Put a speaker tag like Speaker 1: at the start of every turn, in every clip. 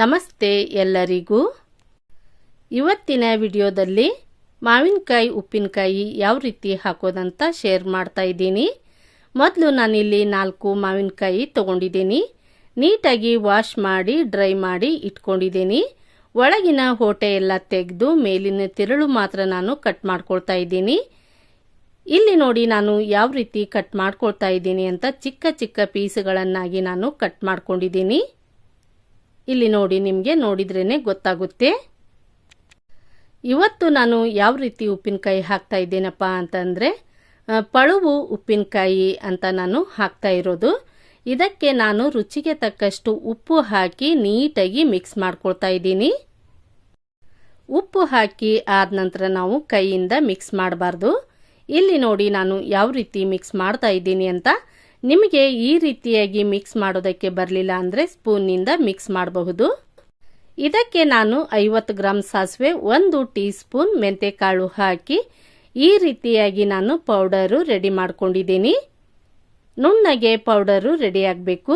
Speaker 1: ನಮಸ್ತೆ ಎಲ್ಲರಿಗೂ. ಇವತ್ತಿನ ವಿಡಿಯೋದಲ್ಲಿ ಮಾವಿನಕಾಯಿ, ಉಪ್ಪಿನಕಾಯಿ ಯಾವ ರೀತಿ ಹಾಕೋದಂತ ಶೇರ್ ಮಾಡ್ತಾ ಇದ್ದೀನಿ. ಮೊದಲು ನಾನಿಲ್ಲಿ ನಾಲ್ಕು ಮಾವಿನಕಾಯಿ ತಗೊಂಡಿದ್ದೀನಿ. ನೀಟಾಗಿ ವಾಶ್ ಮಾಡಿ ಡ್ರೈ ಮಾಡಿ ಇಟ್ಕೊಂಡಿದ್ದೀನಿ. ಒಳಗಿನ ಹೋಟೆ ಎಲ್ಲ ತೆಗೆದು ಮೇಲಿನ ತಿರುಳು ಮಾತ್ರ ನಾನು ಕಟ್ ಮಾಡ್ಕೊಳ್ತಾ ಇದ್ದೀನಿ. ಇಲ್ಲಿ ನೋಡಿ ನಾನು ಯಾವ ರೀತಿ ಕಟ್ ಮಾಡ್ಕೊಳ್ತಾ ಇದ್ದೀನಿ ಅಂತ ಚಿಕ್ಕ ಚಿಕ್ಕ ಪೀಸ್ಗಳನ್ನಾಗಿ ನಾನು ಕಟ್ ಮಾಡ್ಕೊಂಡಿದ್ದೀನಿ. ಇಲ್ಲಿ ನೋಡಿ, ನಿಮಗೆ ನೋಡಿದ್ರೇ ಗೊತ್ತಾಗುತ್ತೆ. ಇವತ್ತು ನಾನು ಯಾವ ರೀತಿ ಉಪ್ಪಿನಕಾಯಿ ಹಾಕ್ತಾ ಇದ್ದೇನಪ್ಪ ಅಂತಂದರೆ ಪಳುವು ಉಪ್ಪಿನಕಾಯಿ ಅಂತ ನಾನು ಹಾಕ್ತಾ ಇರೋದು. ಇದಕ್ಕೆ ನಾನು ರುಚಿಗೆ ತಕ್ಕಷ್ಟು ಉಪ್ಪು ಹಾಕಿ ನೀಟಾಗಿ ಮಿಕ್ಸ್ ಮಾಡ್ಕೊಳ್ತಾ ಇದ್ದೀನಿ. ಉಪ್ಪು ಹಾಕಿ ಆದ ನಂತರ ನಾವು ಕೈಯಿಂದ ಮಿಕ್ಸ್ ಮಾಡಬಾರ್ದು. ಇಲ್ಲಿ ನೋಡಿ ನಾನು ಯಾವ ರೀತಿ ಮಿಕ್ಸ್ ಮಾಡ್ತಾ ಇದ್ದೀನಿ ಅಂತ. ನಿಮಗೆ ಈ ರೀತಿಯಾಗಿ ಮಿಕ್ಸ್ ಮಾಡೋದಕ್ಕೆ ಬರಲಿಲ್ಲ ಅಂದರೆ ಸ್ಪೂನ್ನಿಂದ ಮಿಕ್ಸ್ ಮಾಡಬಹುದು. ಇದಕ್ಕೆ ನಾನು ಐವತ್ತು ಗ್ರಾಮ್ ಸಾಸಿವೆ, ಒಂದು ಟೀ ಸ್ಪೂನ್ ಮೆಂತೆಕಾಳು ಹಾಕಿ ಈ ರೀತಿಯಾಗಿ ನಾನು ಪೌಡರು ರೆಡಿ ಮಾಡ್ಕೊಂಡಿದ್ದೀನಿ. ನುಣ್ಣಗೆ ಪೌಡರು ರೆಡಿ ಆಗಬೇಕು.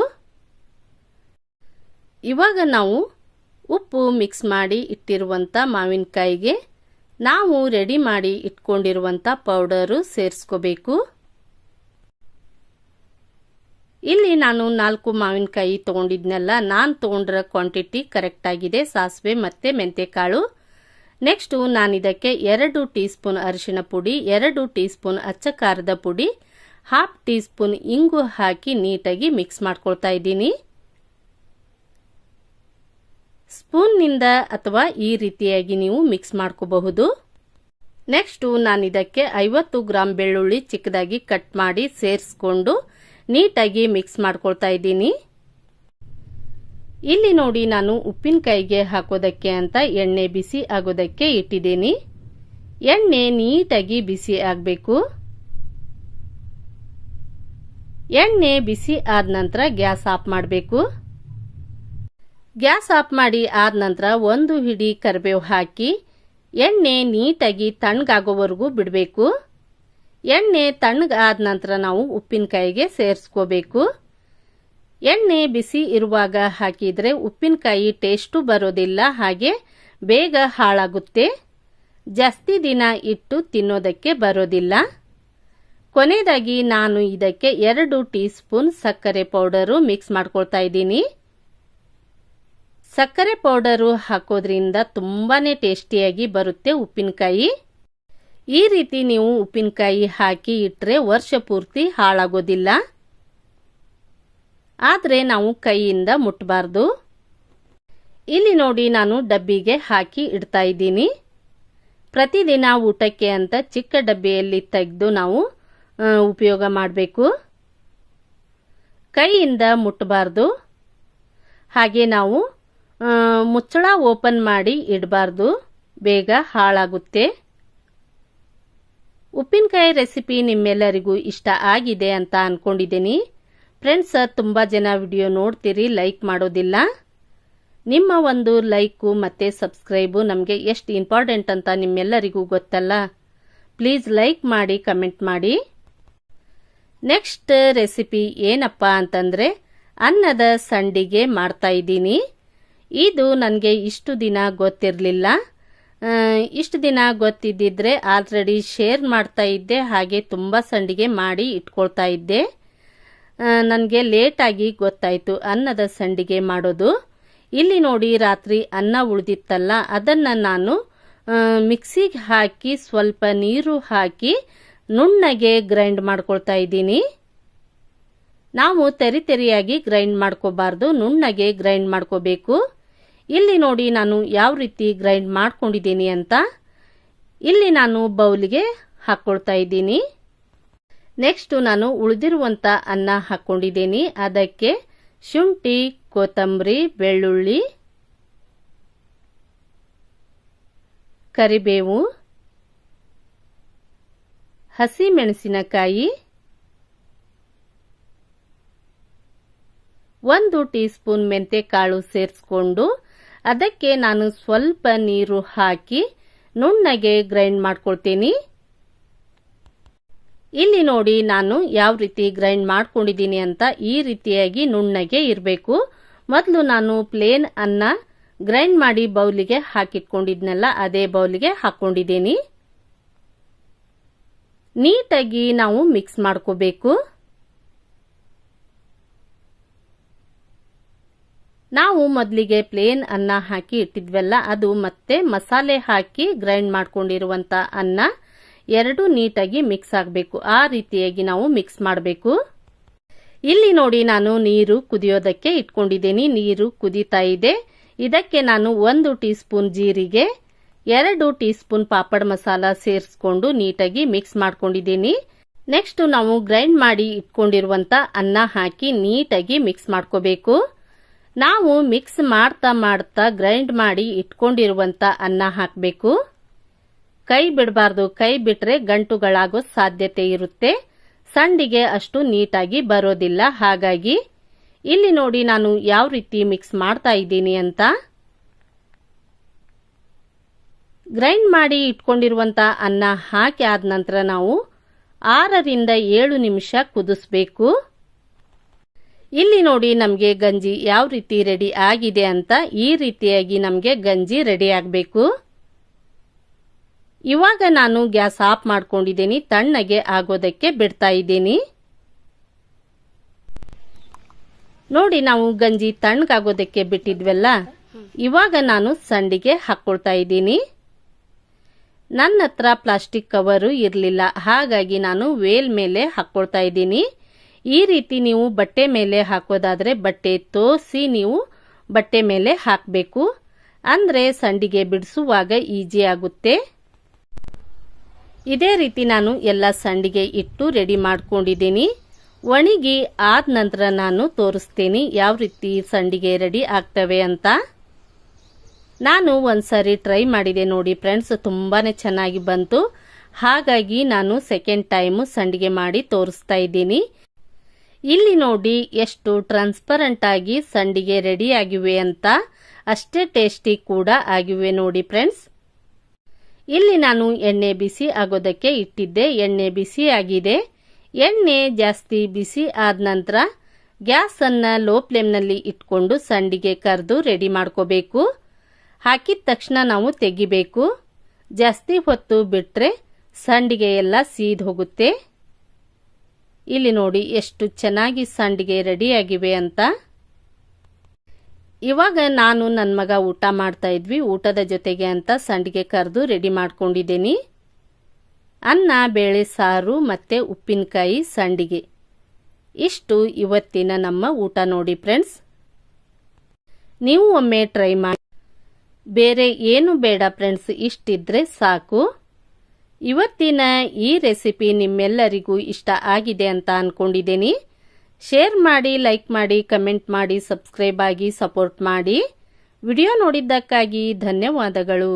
Speaker 1: ಇವಾಗ ನಾವು ಉಪ್ಪು ಮಿಕ್ಸ್ ಮಾಡಿ ಇಟ್ಟಿರುವಂಥ ಮಾವಿನಕಾಯಿಗೆ, ನಾವು ರೆಡಿ ಮಾಡಿ ಇಟ್ಕೊಂಡಿರುವಂಥ ಪೌಡರು ಸೇರಿಸ್ಕೋಬೇಕು. ಇಲ್ಲಿ ನಾನು ನಾಲ್ಕು ಮಾವಿನಕಾಯಿ ತೊಗೊಂಡಿದ್ನೆಲ್ಲ, ನಾನು ತೊಗೊಂಡ್ರ ಕ್ವಾಂಟಿಟಿ ಕರೆಕ್ಟ್ ಆಗಿದೆ, ಸಾಸಿವೆ ಮತ್ತು ಮೆಂತ್ಯಕಾಳು ನೆಕ್ಸ್ಟು ನಾನು ಇದಕ್ಕೆ ಎರಡು ಟೀ ಸ್ಪೂನ್ ಅರಿಶಿಣ ಪುಡಿ, ಎರಡು ಟೀ ಸ್ಪೂನ್ ಅಚ್ಚ ಖಾರದ ಪುಡಿ ಹಾಫ್ ಟೀ ಸ್ಪೂನ್ ಇಂಗು ಹಾಕಿ ನೀಟಾಗಿ ಮಿಕ್ಸ್ ಮಾಡ್ಕೊಳ್ತಾ ಇದ್ದೀನಿ. ಸ್ಪೂನ್ನಿಂದ ಅಥವಾ ಈ ರೀತಿಯಾಗಿ ನೀವು ಮಿಕ್ಸ್ ಮಾಡ್ಕೋಬಹುದು. ನೆಕ್ಸ್ಟು ನಾನು ಇದಕ್ಕೆ ಐವತ್ತು ಗ್ರಾಮ್ ಬೆಳ್ಳುಳ್ಳಿ ಚಿಕ್ಕದಾಗಿ ಕಟ್ ಮಾಡಿ ಸೇರಿಸ್ಕೊಂಡು ನೀಟಾಗಿ ಮಿಕ್ಸ್ ಮಾಡ್ಕೊಳ್ತಾ ಇದ್ದೀನಿ. ಇಲ್ಲಿ ನೋಡಿ ನಾನು ಉಪ್ಪಿನಕಾಯಿಗೆ ಹಾಕೋದಕ್ಕೆ ಅಂತ ಎಣ್ಣೆ ಬಿಸಿ ಆಗೋದಕ್ಕೆ ಇಟ್ಟಿದ್ದೀನಿ. ಎಣ್ಣೆ ನೀಟಾಗಿ ಬಿಸಿ ಆಗಬೇಕು. ಎಣ್ಣೆ ಬಿಸಿ ಆದ ನಂತರ ಗ್ಯಾಸ್ ಆಫ್ ಮಾಡಬೇಕು. ಗ್ಯಾಸ್ ಆಫ್ ಮಾಡಿ ಆದ ನಂತರ ಒಂದು ಹಿಡಿ ಕರಿಬೇವು ಹಾಕಿ ಎಣ್ಣೆ ನೀಟಾಗಿ ತಣ್ಣಗಾಗೋವರೆಗೂ ಬಿಡಬೇಕು. ಎಣ್ಣೆ ತಣ್ಣಗಾದ ನಂತರ ನಾವು ಉಪ್ಪಿನಕಾಯಿಗೆ ಸೇರಿಸ್ಕೋಬೇಕು. ಎಣ್ಣೆ ಬಿಸಿ ಇರುವಾಗ ಹಾಕಿದರೆ ಉಪ್ಪಿನಕಾಯಿ ಟೇಸ್ಟು ಬರೋದಿಲ್ಲ, ಹಾಗೆ ಬೇಗ ಹಾಳಾಗುತ್ತೆ. ಜಾಸ್ತಿ ದಿನ ಇಟ್ಟು ತಿನ್ನೋದಕ್ಕೆ ಬರೋದಿಲ್ಲ. ಕೊನೆಯದಾಗಿ ನಾನು ಇದಕ್ಕೆ ಎರಡು ಟೀ ಸ್ಪೂನ್ ಸಕ್ಕರೆ ಪೌಡರು ಮಿಕ್ಸ್ ಮಾಡ್ಕೊಳ್ತಾ ಇದ್ದೀನಿ. ಸಕ್ಕರೆ ಪೌಡರು ಹಾಕೋದ್ರಿಂದ ತುಂಬಾ ಟೇಸ್ಟಿಯಾಗಿ ಬರುತ್ತೆ ಉಪ್ಪಿನಕಾಯಿ. ಈ ರೀತಿ ನೀವು ಉಪ್ಪಿನಕಾಯಿ ಹಾಕಿ ಇಟ್ಟರೆ ವರ್ಷ ಪೂರ್ತಿ ಹಾಳಾಗೋದಿಲ್ಲ. ಆದರೆ ನಾವು ಕೈಯಿಂದ ಮುಟ್ಟಬಾರ್ದು ಇಲ್ಲಿ ನೋಡಿ ನಾನು ಡಬ್ಬಿಗೆ ಹಾಕಿ ಇಡ್ತಾ ಇದ್ದೀನಿ. ಪ್ರತಿದಿನ ಊಟಕ್ಕೆ ಅಂತ ಚಿಕ್ಕ ಡಬ್ಬಿಯಲ್ಲಿ ತೆಗೆದು ನಾವು ಉಪಯೋಗ ಮಾಡಬೇಕು. ಕೈಯಿಂದ ಮುಟ್ಟಬಾರ್ದು ಹಾಗೆ ನಾವು ಮುಚ್ಚಳ ಓಪನ್ ಮಾಡಿ ಇಡಬಾರ್ದು. ಬೇಗ ಹಾಳಾಗುತ್ತೆ. ಉಪ್ಪಿನಕಾಯಿ ರೆಸಿಪಿ ನಿಮ್ಮೆಲ್ಲರಿಗೂ ಇಷ್ಟ ಆಗಿದೆ ಅಂತ ಅಂದ್ಕೊಂಡಿದ್ದೀನಿ ಫ್ರೆಂಡ್ಸ್ ತುಂಬ ಜನ ವಿಡಿಯೋ ನೋಡ್ತೀರಿ ಲೈಕ್ ಮಾಡೋದಿಲ್ಲ. ನಿಮ್ಮ ಒಂದು ಲೈಕು ಮತ್ತು ಸಬ್ಸ್ಕ್ರೈಬು ನಮಗೆ ಎಷ್ಟು ಇಂಪಾರ್ಟೆಂಟ್ ಅಂತ ನಿಮ್ಮೆಲ್ಲರಿಗೂ ಗೊತ್ತಲ್ಲ? ಪ್ಲೀಸ್ ಲೈಕ್ ಮಾಡಿ ಕಮೆಂಟ್ ಮಾಡಿ. ನೆಕ್ಸ್ಟ್ ರೆಸಿಪಿ ಏನಪ್ಪ ಅಂತಂದರೆ, ಅನ್ನದ ಸಂಡಿಗೆ ಮಾಡ್ತಾ ಇದ್ದೀನಿ. ಇದು ನನಗೆ ಇಷ್ಟು ದಿನ ಗೊತ್ತಿರಲಿಲ್ಲ. ಇಷ್ಟು ದಿನ ಗೊತ್ತಿದ್ದಿದ್ರೆ ಆಲ್ರೆಡಿ ಶೇರ್ ಮಾಡ್ತಾ ಇದ್ದೆ, ಹಾಗೆ ತುಂಬ ಸಂಡಿಗೆ ಮಾಡಿ ಇಟ್ಕೊಳ್ತಾ ಇದ್ದೆ. ನನಗೆ ಲೇಟಾಗಿ ಗೊತ್ತಾಯಿತು ಅನ್ನದ ಸಂಡಿಗೆ ಮಾಡೋದು. ಇಲ್ಲಿ ನೋಡಿ ರಾತ್ರಿ ಅನ್ನ ಉಳಿದಿತ್ತಲ್ಲ, ಅದನ್ನು ನಾನು ಮಿಕ್ಸಿಗೆ ಹಾಕಿ ಸ್ವಲ್ಪ ನೀರು ಹಾಕಿ ನುಣ್ಣಗೆ ಗ್ರೈಂಡ್ ಮಾಡ್ಕೊಳ್ತಾ ಇದ್ದೀನಿ. ನಾವು ತೆರಿ ತೆರಿಯಾಗಿ ಗ್ರೈಂಡ್ ಮಾಡ್ಕೋಬಾರ್ದು, ನುಣ್ಣಗೆ ಗ್ರೈಂಡ್ ಮಾಡ್ಕೋಬೇಕು. ಇಲ್ಲಿ ನೋಡಿ ನಾನು ಯಾವ ರೀತಿ ಗ್ರೈಂಡ್ ಮಾಡ್ಕೊಂಡಿದ್ದೀನಿ ಅಂತ. ಇಲ್ಲಿ ನಾನು ಬೌಲ್ಗೆ ಹಾಕ್ಕೊಳ್ತಾ ಇದ್ದೀನಿ. ನೆಕ್ಸ್ಟು ನಾನು ಉಳಿದಿರುವಂಥ ಅನ್ನ ಹಾಕ್ಕೊಂಡಿದ್ದೀನಿ ಅದಕ್ಕೆ ಶುಂಠಿ, ಕೊತ್ತಂಬರಿ, ಬೆಳ್ಳುಳ್ಳಿ, ಕರಿಬೇವು ಹಸಿ ಮೆಣಸಿನಕಾಯಿ ಒಂದು ಟೀ ಸ್ಪೂನ್ ಮೆಂತೆ ಕಾಳು ಸೇರಿಸ್ಕೊಂಡು ಅದಕ್ಕೆ ನಾನು ಸ್ವಲ್ಪ ನೀರು ಹಾಕಿ ನುಣ್ಣಗೆ ಗ್ರೈಂಡ್ ಮಾಡ್ಕೊಳ್ತೀನಿ. ಇಲ್ಲಿ ನೋಡಿ ನಾನು ಯಾವ ರೀತಿ ಗ್ರೈಂಡ್ ಮಾಡ್ಕೊಂಡಿದ್ದೀನಿ ಅಂತ ಈ ರೀತಿಯಾಗಿ ನುಣ್ಣಗೆ ಇರಬೇಕು. ಮೊದಲು ನಾನು ಪ್ಲೇನ್ ಅನ್ನ ಗ್ರೈಂಡ್ ಮಾಡಿ ಬೌಲಿಗೆ ಹಾಕಿಟ್ಕೊಂಡಿದ್ನಲ್ಲ, ಅದೇ ಬೌಲಿಗೆ ಹಾಕೊಂಡಿದ್ದೀನಿ. ನೀಟಾಗಿ ನಾವು ಮಿಕ್ಸ್ ಮಾಡ್ಕೋಬೇಕು. ನಾವು ಮೊದಲಿಗೆ ಪ್ಲೇನ್ ಅನ್ನ ಹಾಕಿ ಇಟ್ಟಿದ್ವಲ್ಲ, ಅದು ಮತ್ತೆ ಮಸಾಲೆ ಹಾಕಿ ಗ್ರೈಂಡ್ ಮಾಡ್ಕೊಂಡಿರುವಂತ ಅನ್ನ ಎರಡು ನೀಟಾಗಿ ಮಿಕ್ಸ್ ಆಗಬೇಕು. ಆ ರೀತಿಯಾಗಿ ನಾವು ಮಿಕ್ಸ್ ಮಾಡಬೇಕು. ಇಲ್ಲಿ ನೋಡಿ ನಾನು ನೀರು ಕುದಿಯೋದಕ್ಕೆ ಇಟ್ಕೊಂಡಿದ್ದೀನಿ. ನೀರು ಕುದೀತಾ ಇದೆ. ಇದಕ್ಕೆ ನಾನು ಒಂದು ಟೀ ಸ್ಪೂನ್ ಜೀರಿಗೆ, ಎರಡು ಟೀ ಸ್ಪೂನ್ ಪಾಪಡ್ ಮಸಾಲ ಸೇರಿಸ್ಕೊಂಡು ನೀಟಾಗಿ ಮಿಕ್ಸ್ ಮಾಡ್ಕೊಂಡಿದ್ದೀನಿ. ನೆಕ್ಸ್ಟ್ ನಾವು ಗ್ರೈಂಡ್ ಮಾಡಿ ಇಟ್ಕೊಂಡಿರುವಂತ ಅನ್ನ ಹಾಕಿ ನೀಟಾಗಿ ಮಿಕ್ಸ್ ಮಾಡ್ಕೋಬೇಕು. ನಾವು ಮಿಕ್ಸ್ ಮಾಡ್ತಾ ಮಾಡ್ತಾ ಗ್ರೈಂಡ್ ಮಾಡಿ ಇಟ್ಕೊಂಡಿರುವಂತ ಅನ್ನ ಹಾಕಬೇಕು. ಕೈ ಬಿಡಬಾರ್ದು, ಕೈ ಬಿಟ್ರೆ ಗಂಟುಗಳಾಗೋ ಸಾಧ್ಯತೆ ಇರುತ್ತೆ. ಸಂಡಿಗೆ ಅಷ್ಟು ನೀಟಾಗಿ ಬರೋದಿಲ್ಲ. ಹಾಗಾಗಿ ಇಲ್ಲಿ ನೋಡಿ ನಾನು ಯಾವ ರೀತಿ ಮಿಕ್ಸ್ ಮಾಡ್ತಾ ಇದ್ದೀನಿ ಅಂತ. ಗ್ರೈಂಡ್ ಮಾಡಿ ಇಟ್ಕೊಂಡಿರುವಂತ ಅನ್ನ ಹಾಕಿ ಆದ ನಂತರ ನಾವು ಆರರಿಂದ ಏಳು ನಿಮಿಷ ಕುದಿಸ್ಬೇಕು. ಇಲ್ಲಿ ನೋಡಿ ನಮಗೆ ಗಂಜಿ ಯಾವ ರೀತಿ ರೆಡಿ ಆಗಿದೆ ಅಂತ ಈ ರೀತಿಯಾಗಿ ನಮಗೆ ಗಂಜಿ ರೆಡಿ ಆಗಬೇಕು. ಇವಾಗ ನಾನು ಗ್ಯಾಸ್ ಆಫ್ ಮಾಡ್ಕೊಂಡಿದ್ದೀನಿ, ತಣ್ಣಗೆ ಆಗೋದಕ್ಕೆ ಬಿಡ್ತಾ ಇದ್ದೀನಿ. ನೋಡಿ ನಾವು ಗಂಜಿ ತಣ್ಣಗಾಗೋದಕ್ಕೆ ಬಿಟ್ಟಿದ್ವಲ್ಲ, ಇವಾಗ ನಾನು ಸಂಡಿಗೆ ಹಾಕೊಳ್ತಾ ಇದ್ದೀನಿ. ನನ್ನ ಹತ್ರ ಪ್ಲಾಸ್ಟಿಕ್ ಕವರು ಇರಲಿಲ್ಲ, ಹಾಗಾಗಿ ನಾನು ವೇಲ್ ಮೇಲೆ ಹಾಕ್ಕೊಳ್ತಾ ಇದ್ದೀನಿ. ಈ ರೀತಿ ನೀವು ಬಟ್ಟೆ ಮೇಲೆ ಹಾಕೋದಾದರೆ ಬಟ್ಟೆ ತೋಸಿ ನೀವು ಬಟ್ಟೆ ಮೇಲೆ ಹಾಕಬೇಕು. ಅಂದರೆ ಸಂಡಿಗೆ ಬಿಡಿಸುವಾಗ ಈಜಿ ಆಗುತ್ತೆ. ಇದೇ ರೀತಿ ನಾನು ಎಲ್ಲ ಸಂಡಿಗೆ ಇಟ್ಟು ರೆಡಿ ಮಾಡ್ಕೊಂಡಿದ್ದೀನಿ. ಒಣಗಿ ಆದ ನಂತರ ನಾನು ತೋರಿಸ್ತೀನಿ ಯಾವ ರೀತಿ ಸಂಡಿಗೆ ರೆಡಿ ಆಗ್ತವೆ ಅಂತ. ನಾನು ಒಂದ್ಸರಿ ಟ್ರೈ ಮಾಡಿದೆ ನೋಡಿ ಫ್ರೆಂಡ್ಸ್ ತುಂಬಾ ಚೆನ್ನಾಗಿ ಬಂತು. ಹಾಗಾಗಿ ನಾನು ಸೆಕೆಂಡ್ ಟೈಮು ಸಂಡಿಗೆ ಮಾಡಿ ತೋರಿಸ್ತಾ ಇದ್ದೀನಿ. ಇಲ್ಲಿ ನೋಡಿ ಎಷ್ಟು ಟ್ರಾನ್ಸ್ಪರೆಂಟ್ ಆಗಿ ಸಂಡಿಗೆ ರೆಡಿ ಆಗಿವೆ ಅಂತ. ಅಷ್ಟೇ ಟೇಸ್ಟಿ ಕೂಡ ಆಗಿವೆ ನೋಡಿ ಫ್ರೆಂಡ್ಸ್ ಇಲ್ಲಿ ನಾನು ಎಣ್ಣೆ ಬಿಸಿ ಆಗೋದಕ್ಕೆ ಇಟ್ಟಿದ್ದೆ. ಎಣ್ಣೆ ಬಿಸಿ ಆಗಿದೆ. ಎಣ್ಣೆ ಜಾಸ್ತಿ ಬಿಸಿ ಆದ ನಂತರ ಗ್ಯಾಸ್ ಅನ್ನ ಲೋ ಫ್ಲೇಮ್ನಲ್ಲಿ ಇಟ್ಕೊಂಡು ಸಂಡಿಗೆ ಕರೆದು ರೆಡಿ ಮಾಡ್ಕೋಬೇಕು. ಹಾಕಿದ ತಕ್ಷಣ ನಾವು ತೆಗಿಬೇಕು. ಜಾಸ್ತಿ ಹೊತ್ತು ಬಿಟ್ಟರೆ ಸಂಡಿಗೆ ಎಲ್ಲ ಸೀದ್ ಹೋಗುತ್ತೆ. ಇಲ್ಲಿ ನೋಡಿ ಎಷ್ಟು ಚೆನ್ನಾಗಿ ಸಂಡಿಗೆ ರೆಡಿಯಾಗಿವೆ ಅಂತ. ಇವಾಗ ನಾನು ನನ್ನ ಮಗ ಊಟ ಮಾಡ್ತಾ ಇದ್ವಿ, ಊಟದ ಜೊತೆಗೆ ಅಂತ ಸಂಡಿಗೆ ಕರೆದು ರೆಡಿ ಮಾಡ್ಕೊಂಡಿದ್ದೀನಿ. ಅನ್ನ, ಬೇಳೆ, ಸಾರು ಮತ್ತು ಉಪ್ಪಿನಕಾಯಿ, ಸಂಡಿಗೆ. ಇಷ್ಟು ಇವತ್ತಿನ ನಮ್ಮ ಊಟ ನೋಡಿ ಫ್ರೆಂಡ್ಸ್. ನೀವು ಒಮ್ಮೆ ಟ್ರೈ ಮಾಡಿ. ಬೇರೆ ಏನು ಬೇಡ ಫ್ರೆಂಡ್ಸ್, ಇಷ್ಟಿದ್ರೆ ಸಾಕು. ಇವತ್ತಿನ ಈ ರೆಸಿಪಿ ನಿಮ್ಮೆಲ್ಲರಿಗೂ ಇಷ್ಟ ಆಗಿದೆ ಅಂತ ಅಂದ್ಕೊಂಡಿದ್ದೀನಿ ಶೇರ್ ಮಾಡಿ, ಲೈಕ್ ಮಾಡಿ, ಕಮೆಂಟ್ ಮಾಡಿ, ಸಬ್ಸ್ಕ್ರೈಬ್ ಆಗಿ ಸಪೋರ್ಟ್ ಮಾಡಿ. ವಿಡಿಯೋ ನೋಡಿದ್ದಕ್ಕಾಗಿ ಧನ್ಯವಾದಗಳು.